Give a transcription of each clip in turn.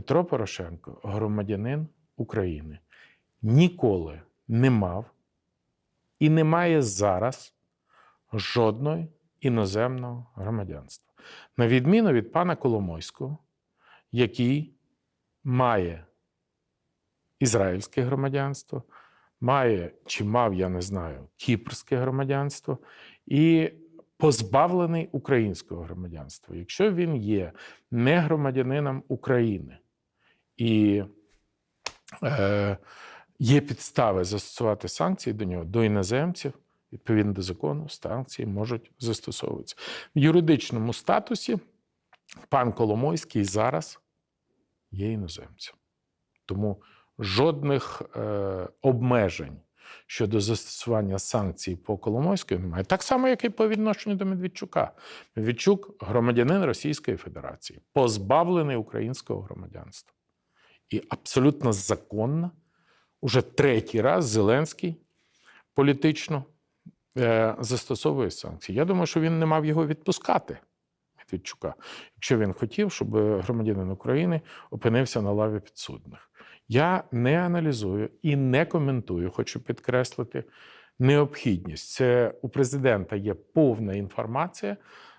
Петро Порошенко громадянин України ніколи не мав і не має зараз жодного іноземного громадянства. На відміну від пана Коломойського, який має ізраїльське громадянство, має чи мав, я не знаю, кіпрське громадянство і позбавлений українського громадянства. Якщо він є не громадянином України і е, є підстави застосувати санкції до нього, до іноземців, відповідно до закону, санкції можуть застосовуватися. В юридичному статусі пан Коломойський зараз є іноземцем. Тому жодних е, обмежень щодо застосування санкцій по Коломойської немає. Так само, як і по відношенню до Медведчука. Медведчук громадянин Російської Федерації, позбавлений українського громадянства. І абсолютно законно, уже третій раз Зеленський політично е, застосовує санкції. Я думаю, що він не мав його відпускати. Медведчука, якщо він хотів, щоб громадянин України опинився на лаві підсудних. Я не аналізую і не коментую, хочу підкреслити необхідність. Це у президента є повна інформація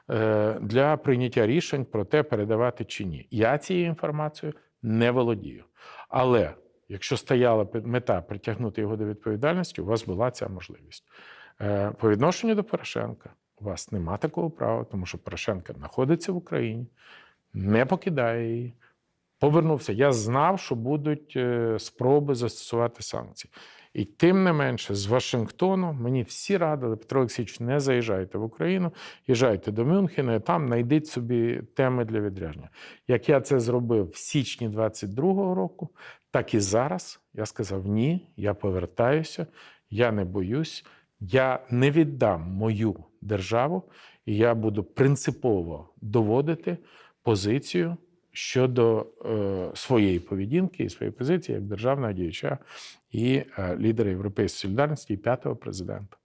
е, для прийняття рішень про те, передавати чи ні. Я цією інформацією не володію. Але якщо стояла мета притягнути його до відповідальності, у вас була ця можливість. Е, По відношенню до Порошенка у вас нема такого права, тому що Порошенка знаходиться в Україні, не покидає її. Повернувся. Я знав, що будуть е, спроби застосувати санкції. І тим не менше, з Вашингтону мені всі радили, Петро Олексійович, не заїжджайте в Україну, їжджайте до Мюнхена, і там знайдіть собі теми для відрядження. Як я це зробив в січні 22-го року, так і зараз я сказав: ні, я повертаюся, я не боюсь, я не віддам мою державу, і я буду принципово доводити позицію щодо е, своєї поведінки і своєї позиції як державного діяча і е, лідера Європейської солідарності і п'ятого президента.